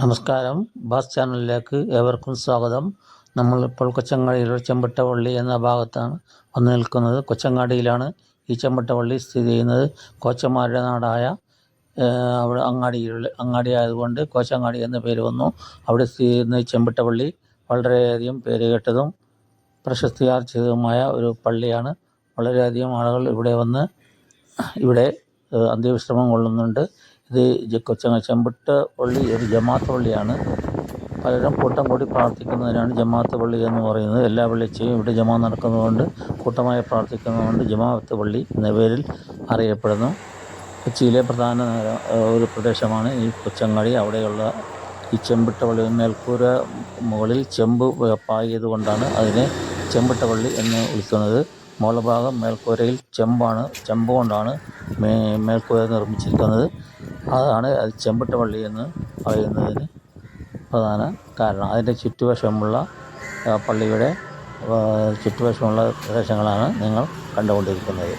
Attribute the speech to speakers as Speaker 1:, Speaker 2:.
Speaker 1: നമസ്കാരം. ബാസ് ചാനലിലേക്ക് ഏവർക്കും സ്വാഗതം. നമ്മളിപ്പോൾ കൊച്ചങ്ങാടിയിലെ ചെമ്പട്ടവള്ളി എന്ന ഭാഗത്താണ് വന്നു നിൽക്കുന്നത്. കൊച്ചങ്ങാടിയിലാണ് ഈ ചെമ്പട്ടവള്ളി സ്ഥിതി ചെയ്യുന്നത്. കോച്ചന്മാരുടെ നാടായ അവിടെ അങ്ങാടിയിലുള്ള അങ്ങാടി ആയതുകൊണ്ട് കോച്ചങ്ങാടി എന്ന പേര് വന്നു. അവിടെ സ്ഥിതി ചെയ്യുന്ന ഈ ചെമ്പട്ടവള്ളി വളരെയധികം പേര് കേട്ടതും പ്രശസ്തിയാർജിതവുമായ ഒരു പള്ളിയാണ്. വളരെയധികം ആളുകൾ ഇവിടെ വന്ന് ഇവിടെ അന്ത്യവിശ്രമം കൊള്ളുന്നുണ്ട്. ഇത് കൊച്ചങ്ങ ചെമ്പിട്ട് പള്ളി ഒരു ജമാഅത്ത് പള്ളിയാണ്. പലരും കൂട്ടം കൂടി പ്രാർത്ഥിക്കുന്നതിനാണ് ജമാഅത്ത് പള്ളി എന്ന് പറയുന്നത്. എല്ലാ വെള്ളിച്ചയും ഇവിടെ ജമാ നടക്കുന്നതുകൊണ്ട് കൂട്ടമായി പ്രാർത്ഥിക്കുന്നതുകൊണ്ട് ജമാഅത്ത് പള്ളി എന്ന പേരിൽ അറിയപ്പെടുന്നു. കൊച്ചിയിലെ പ്രധാന ഒരു പ്രദേശമാണ് ഈ കൊച്ചങ്ങാടി. അവിടെയുള്ള ഈ ചെമ്പിട്ട പള്ളി മേൽക്കൂര മുകളിൽ ചെമ്പ് പായത് കൊണ്ടാണ് അതിനെ ചെമ്പിട്ട പള്ളി എന്ന് വിളിക്കുന്നത്. മുകളഭാഗം മേൽക്കൂരയിൽ ചെമ്പാണ് ചെമ്പ് കൊണ്ടാണ് മേൽക്കൂര നിർമ്മിച്ചിരിക്കുന്നത്. അതാണ് അത് ചെമ്പിട്ട പള്ളി എന്ന് പറയുന്നതിന് പ്രധാന കാരണം. അതിന്റെ ചുറ്റുവശമുള്ള പള്ളിയുടെ ചുറ്റുവശമുള്ള പ്രദേശങ്ങളാണ് നിങ്ങൾ കണ്ടുകൊണ്ടിരിക്കുന്നത്.